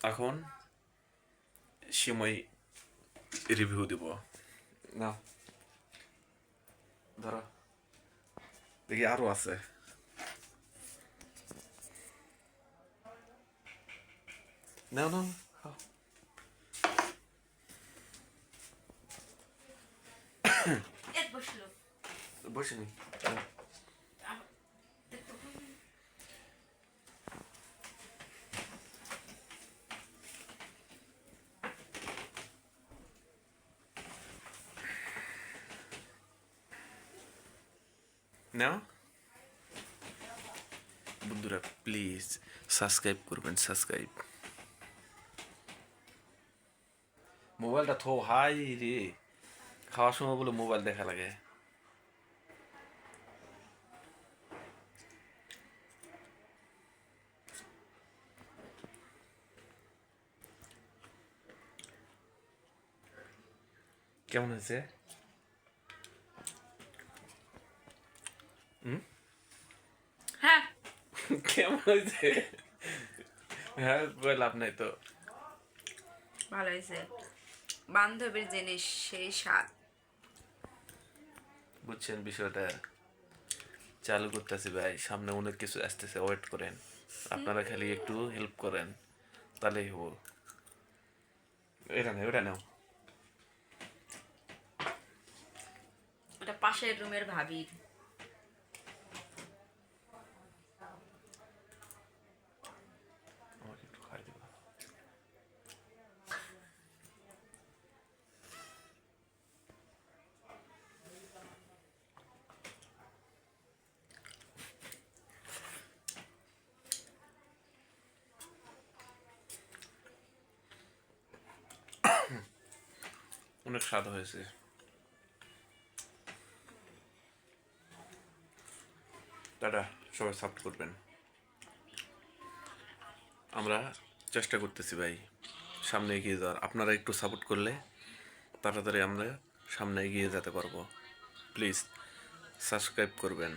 এখন সিমই রিভিউ দিব। না ধরো। দেখি আরও আছে। নাও নাও খাও। বসে নি। নাও বন্ধুরা প্লিজ সাবস্ক্রাইব করবেন সাবস্ক্রাইব মোবাইলটা থো, হাই রে। খাওয়ার সময় বলে মোবাইল দেখা লাগে। কেমন হয়েছে? হ্যাঁ। কেমন হয়েছে? হ্যাঁ লাভ নাই তো। ভালো হয়েছে। বান্ধবীর জিনিস সেই স্বাদ। বুঝছেন বিষয়টা? চালু করতেছি ভাই সামনে অনেক কিছু আসতেছে ওয়েট করেন। আপনারা খালি একটু হেল্প করেন তাহলেই হব। এটা নেই ওটা নাও। ওটা পাশের রুমের ভাবির আমাকে একটু খাই দেবো অনেক স্বাদ হয়েছে। দাদা সবাই সাপোর্ট করবেন। আমরা চেষ্টা করতেছি ভাই, সামনে এগিয়ে যাওয়ার। আপনারা একটু সাপোর্ট করলে তাড়াতাড়ি আমরা সামনে এগিয়ে যেতে পারব। প্লিজ, সাবস্ক্রাইব করবেন।